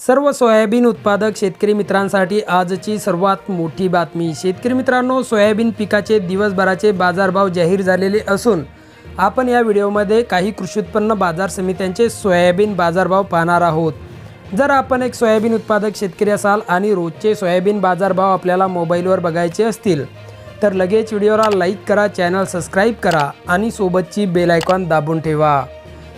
सर्व सोयाबीन उत्पादक शेतकरी मित्रांसाठी आजची सर्वात मोठी बातमी. शेतकरी मित्रांनो सोयाबीन पिकाचे दिवसभराचे बाजारभाव जाहीर झालेले असून आपण या व्हिडिओमध्ये काही कृषी उत्पन्न बाजार समित्यांचे सोयाबीन बाजारभाव पाहणार आहोत. जर आपण एक सोयाबीन उत्पादक शेतकरी असाल आणि रोजचे सोयाबीन बाजारभाव आपल्याला मोबाईलवर बघायचे असतील तर लगेच व्हिडिओला लाईक करा चॅनल सबस्क्राईब करा आणि सोबतची बेल आयकॉन दाबून ठेवा.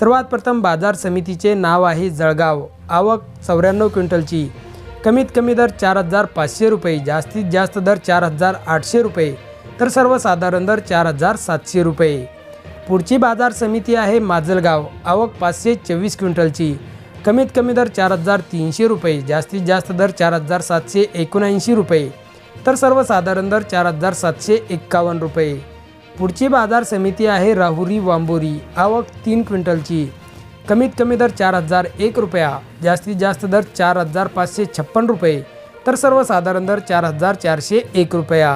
सर्वात प्रथम बाजार समितीचे नाव आहे जळगाव. आवक चौऱ्याण्णव क्विंटलची. कमीत कमी दर चार हजार पाचशे रुपये जास्तीत जास्त दर चार हजार आठशे रुपये तर सर्वसाधारण दर चार हजार सातशे रुपये. पुढची बाजार समिती आहे माजलगाव. आवक पाचशे चोवीस क्विंटलची. कमीत कमी दर चार हजार तीनशे रुपये जास्तीत जास्त दर चार हजार सातशे एकोणऐंशी रुपये तर सर्वसाधारण दर चार हजार सातशे एक्कावन्न रुपये. पुढची बाजार समिती आहे राहुरी वांबोरी. आवक तीन क्विंटलची. कमीत कमी दर चार हजार एक रुपया. जास्तीत जास्त दर चार हजार पाचशे छप्पन रुपये. तर सर्वसाधारण दर चार हजार चारशे एक रुपया.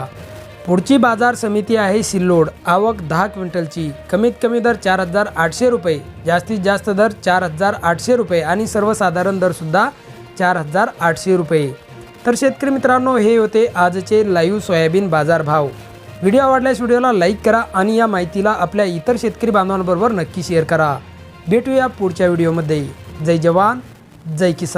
पुढची बाजार समिती आहे सिल्लोड. आवक दहा क्विंटलची. कमीत कमी दर चार हजार आठशे रुपये. जास्तीत जास्त दर चार हजार आठशे रुपये आणि सर्वसाधारण दरसुद्धा चार हजार आठशे रुपये. तर शेतकरी मित्रांनो हे होते आजचे लाईव्ह सोयाबीन बाजारभाव. व्हिडिओ आवडल्यास व्हिडिओला लाईक करा आणि या माहितीला आपल्या इतर शेतकरी बांधवांबरोबर नक्की शेअर करा. भेटूया पुढच्या व्हिडिओमध्ये. जय जवान जय किसान.